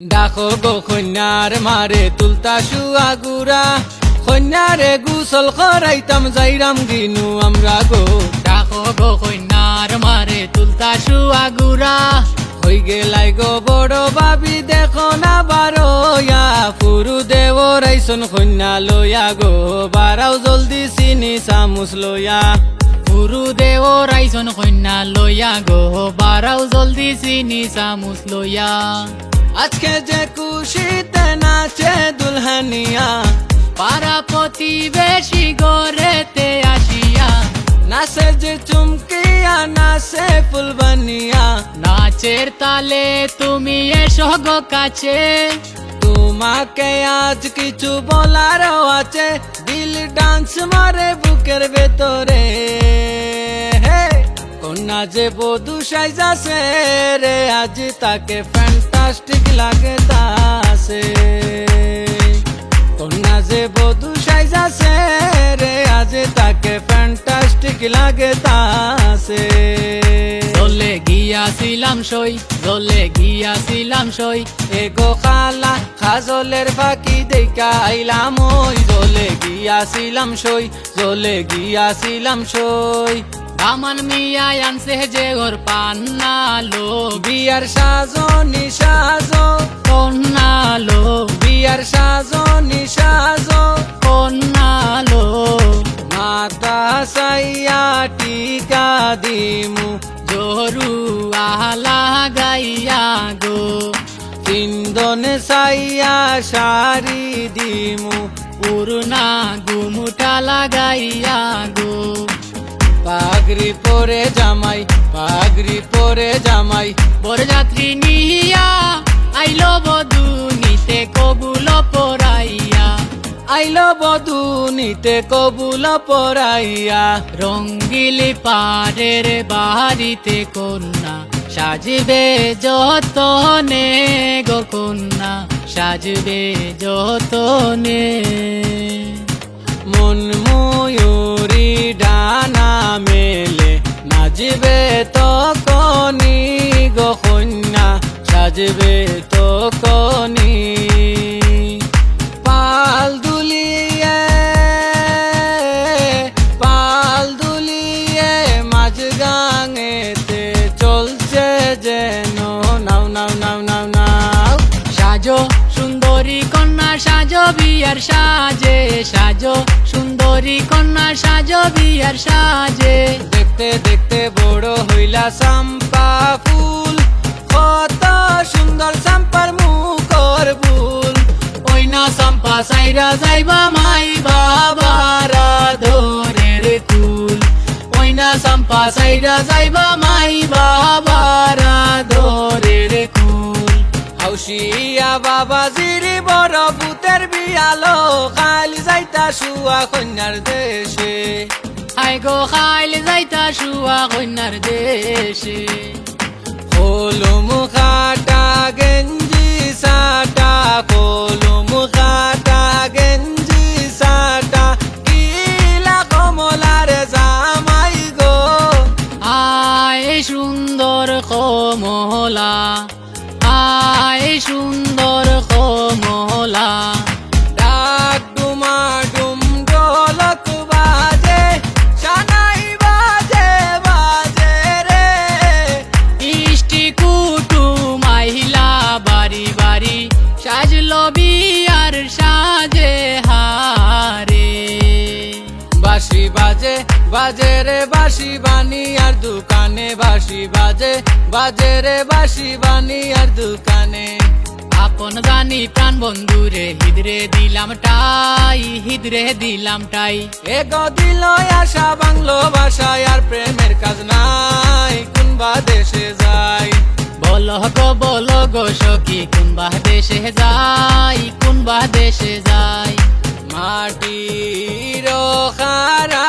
ডাকো গো কন্যার মারে তুলতা শুয়া গুড়া। কন্যারে গুসল করাইতাম যাইরাম গিনু আমরা গো। ডাকো গো কন্যার মারে তুলতা শুয়া গুড়া। হই গেলাই গো বড় বাবি, দেখো না বারোয়া পুরু দেব রাইসন কন্যা লইয়া গো। বারাও জলদি চিনি চামুচ লইয়া। গুরু দেও রাইজন কন্যা লইয়া গো। বারাও জলদি চিনি চামুচ লইয়া। আজকে যে খুশিতে নাচে দুলহানিয়া পারা প্রতিবেশী গড়েতে আসিয়া নাচে যে চুমকিয়া নাচে ফুলবানিয়া নাচের তালে তুমি এসো গো কাছে। তোমাকে আজ কিছু বলারও আছে দিল ডান্স মারে বুকের ভেতরে। কন্যা যে বধু সাইজাছে রে, আজ তাকে ফ্যান্টাস্টিক লাগে তাসে কন্যা যে বধু সাইজাছে রে, আজ তাকে ফ্যান্টাস্টিক লাগে তাসে জলে গিয়াছিলাম সই জলে গিয়াছিলাম সই, এগো খালা খাজলের ফাঁকি দেখা আইলাম ওই। জলে গিয়াছিলাম সই জলে গিয়াছিলাম সই। দামান মিয়া আনছে যে ওর পান্নালো বিয়ার সাজো কন্নালো বিয়ার সাজনি সাজো কন্নালো মাতা সাইয়া টিকা দিমু, জরু আলা গাইয়া গো। তিনদনে সাইয়া শাড়ি দিমু, পুরনা গুমুটা লাগাইয়া গো। পাগড়ি পরে জামাই পাগড়ি পরে জামাই। বরযাত্রী নিয়া আইলো বধু নিতে কবুল পরাইয়া। আইলো বধু নিতে কবুল পরাইয়া। রঙ্গিলি পাড়ের বাড়িতে কন্যা, সাজবে যতনে গো কন্যা, সাজবে যত যতনে সাজবে তো কনি পাল দুলিয়ে পাল দুলিয়ে মাঝ গাঙেতে চলছে যেন। নাও নাও নাও নাও নাও। সাজো সুন্দরী কন্যা, সাজো বিয়ার সাজে। সাজো সুন্দরী কন্যা, সাজো বিয়ার সাজে। দেখতে দেখতে বড় হইলা চাম্পা ফুল। সুন্দর চাম্পার মুখর ফুল। ওই না সম্পা সাইরা যাইবা মাই বাবারা ধরের কুল। ওই না সম্পা সাইরা যাইবা মাই বাবারা ধরের কুল। হাউসিয়া বাবা জিরি বড় পুতের বিয়ালো খালি যাইতা শুয়া কন্যার দেশে। আই গো, খাইলে যাইতা শুয়া কন্যার দেশে। সুন্দর কমলা আয় সুন্দর কমলা বাজে বাজে রে বাঁশি বানি আর দোকানে বাঁশি বাজে বাজে রে বাঁশি বানি আর দোকানে। আপন জানি প্রাণ বন্ধুরে হিদরে দিলাম টাই হিদরে দিলাম টাই। এগো দিল আশা বাংলো ভাষায় আর প্রেমের কাজ নাই কোন বা দেশে যাই বলো গো বলো গো সখী কোন বা দেশে যাই কোন বা দেশে যাই মাটির খারা